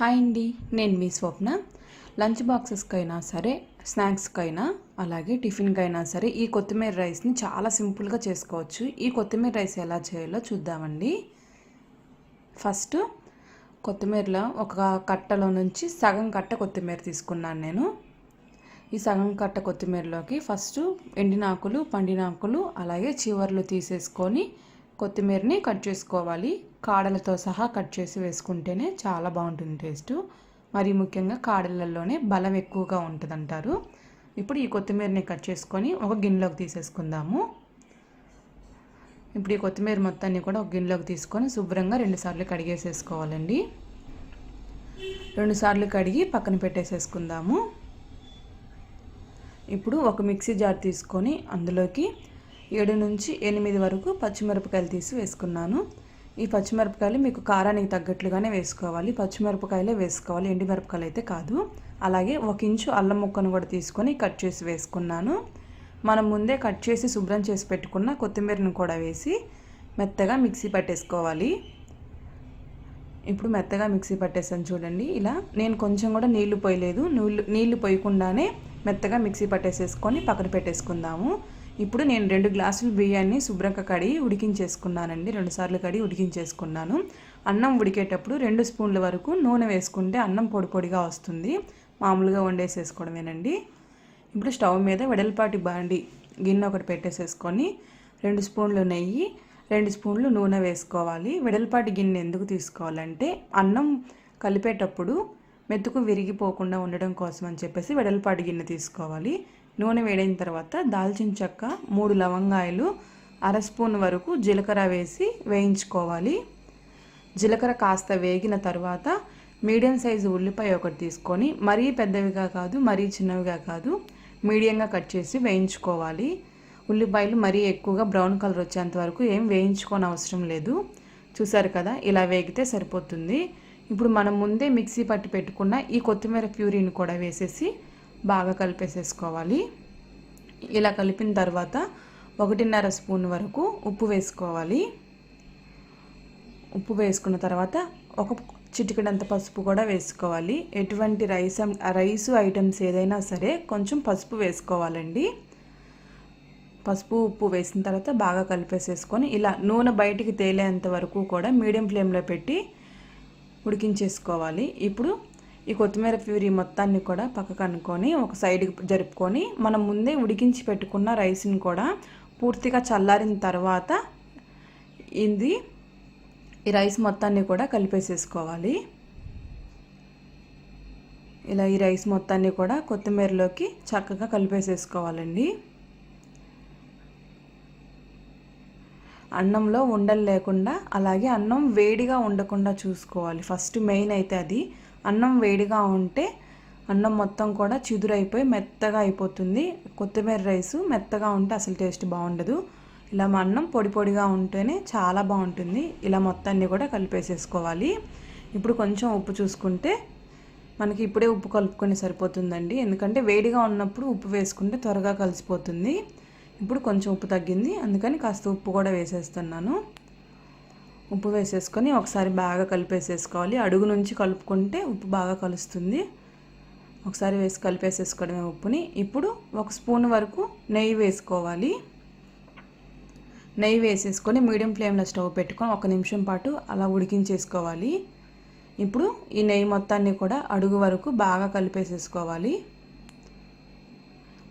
Hi అండి నేను మీ స్వప్న. Lunch బాక్సెస్కైనా సరే స్నాక్స్కైనా అలాగే టిఫిన్కైనా సరే ఈ కొత్తిమీర రైస్ని చాలా సింపుల్గా చేసుకోవచ్చు. ఈ కొత్తిమీర రైస్ ఎలా చేయాలో చూద్దామండి. ఫస్ట్ కొత్తిమీరలో ఒక కట్టలో నుంచి సగం కట్ట కొత్తిమీర తీసుకున్నాను నేను. ఈ సగం కట్ట కొత్తిమీరలోకి ఫస్ట్ ఎండినాకులు పండినాకులు అలాగే చివర్లు తీసేసుకొని కొత్తిమీరని కట్ చేసుకోవాలి. కాడలతో సహా కట్ చేసి వేసుకుంటేనే చాలా బాగుంటుంది టేస్ట్. మరి ముఖ్యంగా కాడలలోనే బలం ఎక్కువగా ఉంటుంది అంటారు ఇప్పుడు ఈ కొత్తిమీరని కట్ చేసుకొని ఒక గిన్నెలోకి తీసేసుకుందాము. ఇప్పుడు ఈ కొత్తిమీర మొత్తాన్ని కూడా ఒక గిన్నెలోకి తీసుకొని శుభ్రంగా రెండుసార్లు కడిగేసేసుకోవాలండి. రెండుసార్లు కడిగి పక్కన పెట్టేసేసుకుందాము. ఇప్పుడు ఒక మిక్సీ జార్ తీసుకొని అందులోకి ఏడు నుంచి ఎనిమిది వరకు పచ్చిమిరపకాయలు తీసి వేసుకున్నాను. ఈ పచ్చిమిరపకాయలు మీకు కారానికి తగ్గట్లుగానే వేసుకోవాలి. పచ్చిమిరపకాయలే వేసుకోవాలి. ఎండిమిరపకాయలు అయితే కాదు. అలాగే ఒక ఇంచు అల్లం ముక్కను కూడా తీసుకొని కట్ చేసి వేసుకున్నాను. మనం ముందే కట్ చేసి శుభ్రం చేసి పెట్టుకున్న కొత్తిమీరను కూడా వేసి మెత్తగా మిక్సీ పట్టేసుకోవాలి. ఇప్పుడు మెత్తగా మిక్సీ పట్టేసాను చూడండి. ఇలా నేను కొంచెం కూడా నీళ్ళు పోయలేదు. నీళ్ళు నీళ్ళు పోయకుండానే మెత్తగా మిక్సీ పట్టేసేసుకొని పక్కన పెట్టేసుకుందాము. ఇప్పుడు నేను రెండు గ్లాసులు బియ్యాన్ని శుభ్రంగా కడిగి ఉడికించేసుకున్నానండి. రెండుసార్లు కడిగి ఉడికించేసుకున్నాను. అన్నం ఉడికేటప్పుడు రెండు స్పూన్ల వరకు నూనె వేసుకుంటే అన్నం పొడి పొడిగా వస్తుంది. మామూలుగా వండేసేసుకోవడమేనండి. ఇప్పుడు స్టవ్ మీద వెడల్పాటి బాండి గిన్నె ఒకటి పెట్టేసేసుకొని రెండు స్పూన్లు నెయ్యి రెండు స్పూన్లు నూనె వేసుకోవాలి. వెడల్పాటి గిన్నె ఎందుకు తీసుకోవాలంటే అన్నం కలిపేటప్పుడు మెతుకు విరిగిపోకుండా ఉండడం కోసం అని చెప్పేసి వెడల్పాటి గిన్నె తీసుకోవాలి. నూనె వేడైన తర్వాత దాల్చిన చెక్క మూడు లవంగాయలు అర స్పూన్ వరకు జీలకర్ర వేసి వేయించుకోవాలి. జీలకర్ర కాస్త వేగిన తర్వాత మీడియం సైజు ఉల్లిపాయ ఒకటి తీసుకొని మరీ పెద్దవిగా కాదు మరీ చిన్నవిగా కాదు మీడియంగా కట్ చేసి వేయించుకోవాలి. ఉల్లిపాయలు మరీ ఎక్కువగా బ్రౌన్ కలర్ వచ్చేంత వరకు ఏం వేయించుకోని అవసరం లేదు. చూసారు కదా ఇలా వేగితే సరిపోతుంది. ఇప్పుడు మనం ముందే మిక్సీ పట్టి పెట్టుకున్న ఈ కొత్తిమీర ప్యూరీని కూడా వేసేసి బాగా కలిపేసేసుకోవాలి. ఇలా కలిపిన తర్వాత ఒకటిన్నర స్పూన్ వరకు ఉప్పు వేసుకోవాలి. ఉప్పు వేసుకున్న తర్వాత ఒక చిటికడంత పసుపు కూడా వేసుకోవాలి. ఎటువంటి రైస్ రైస్ ఐటమ్స్ ఏదైనా సరే కొంచెం పసుపు వేసుకోవాలండి. పసుపు ఉప్పు వేసిన తర్వాత బాగా కలిపేసేసుకొని ఇలా నూనె బయటికి తేలేంత వరకు కూడా మీడియం ఫ్లేమ్లో పెట్టి ఉడికించేసుకోవాలి. ఇప్పుడు ఈ కొత్తిమీర ప్యూరీ మొత్తాన్ని కూడా పక్కకు అనుకొని ఒక సైడ్కి జరుపుకొని మనం ముందే ఉడికించి పెట్టుకున్న రైస్ని కూడా పూర్తిగా చల్లారిన తర్వాత ఇది ఈ రైస్ మొత్తాన్ని కూడా కలిపేసేసుకోవాలి. ఇలా ఈ రైస్ మొత్తాన్ని కూడా కొత్తిమీరలోకి చక్కగా కలిపేసేసుకోవాలండి. అన్నంలో ఉండలు లేకుండా అలాగే అన్నం వేడిగా ఉండకుండా చూసుకోవాలి. ఫస్ట్ మెయిన్ అయితే అది. అన్నం వేడిగా ఉంటే అన్నం మొత్తం కూడా చిదురైపోయి మెత్తగా అయిపోతుంది. కొత్తిమీర రైస్ మెత్తగా ఉంటే అసలు టేస్ట్ బాగుండదు. ఇలా మా అన్నం పొడి పొడిగా ఉంటేనే చాలా బాగుంటుంది. ఇలా మొత్తాన్ని కూడా కలిపేసేసుకోవాలి. ఇప్పుడు కొంచెం ఉప్పు చూసుకుంటే మనకి ఇప్పుడే ఉప్పు కలుపుకొని సరిపోతుందండి. ఎందుకంటే వేడిగా ఉన్నప్పుడు ఉప్పు వేసుకుంటే త్వరగా కలిసిపోతుంది. ఇప్పుడు కొంచెం ఉప్పు తగ్గింది. అందుకని కాస్త ఉప్పు కూడా వేసేస్తున్నాను. ఉప్పు వేసేసుకొని ఒకసారి బాగా కలిపేసేసుకోవాలి. అడుగు నుంచి కలుపుకుంటే ఉప్పు బాగా కలుస్తుంది. ఒకసారి వేసి కలిపేసేసుకోవడమే ఉప్పుని. ఇప్పుడు ఒక స్పూన్ వరకు నెయ్యి వేసుకోవాలి. నెయ్యి వేసేసుకొని మీడియం ఫ్లేమ్లో స్టవ్ పెట్టుకొని ఒక నిమిషం పాటు అలా ఉడికించేసుకోవాలి. ఇప్పుడు ఈ నెయ్యి మొత్తాన్ని కూడా అడుగు వరకు బాగా కలిపేసేసుకోవాలి.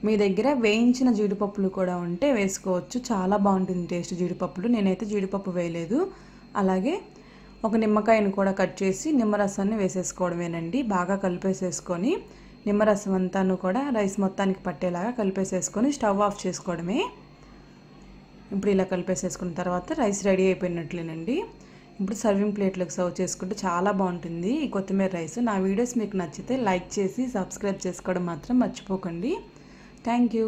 మీ దగ్గర వేయించిన జీడిపప్పులు కూడా ఉంటే వేసుకోవచ్చు. చాలా బాగుంటుంది టేస్ట్ జీడిపప్పులు. నేనైతే జీడిపప్పు వేయలేదు. అలాగే ఒక నిమ్మకాయను కూడా కట్ చేసి నిమ్మరసాన్ని వేసేసుకోవడమేనండి. బాగా కలిపేసేసుకొని నిమ్మరసం అంతాను కూడా రైస్ మొత్తానికి పట్టేలాగా కలిపేసేసుకొని స్టవ్ ఆఫ్ చేసుకోవడమే. ఇప్పుడు ఇలా కలిపేసేసుకున్న తర్వాత రైస్ రెడీ అయిపోయినట్లేనండి. ఇప్పుడు సర్వింగ్ ప్లేట్లకు సర్వ్ చేసుకుంటే చాలా బాగుంటుంది ఈ కొత్తిమీర రైస్. నా వీడియోస్ మీకు నచ్చితే లైక్ చేసి సబ్స్క్రైబ్ చేసుకోవడం మాత్రం మర్చిపోకండి. Thank you.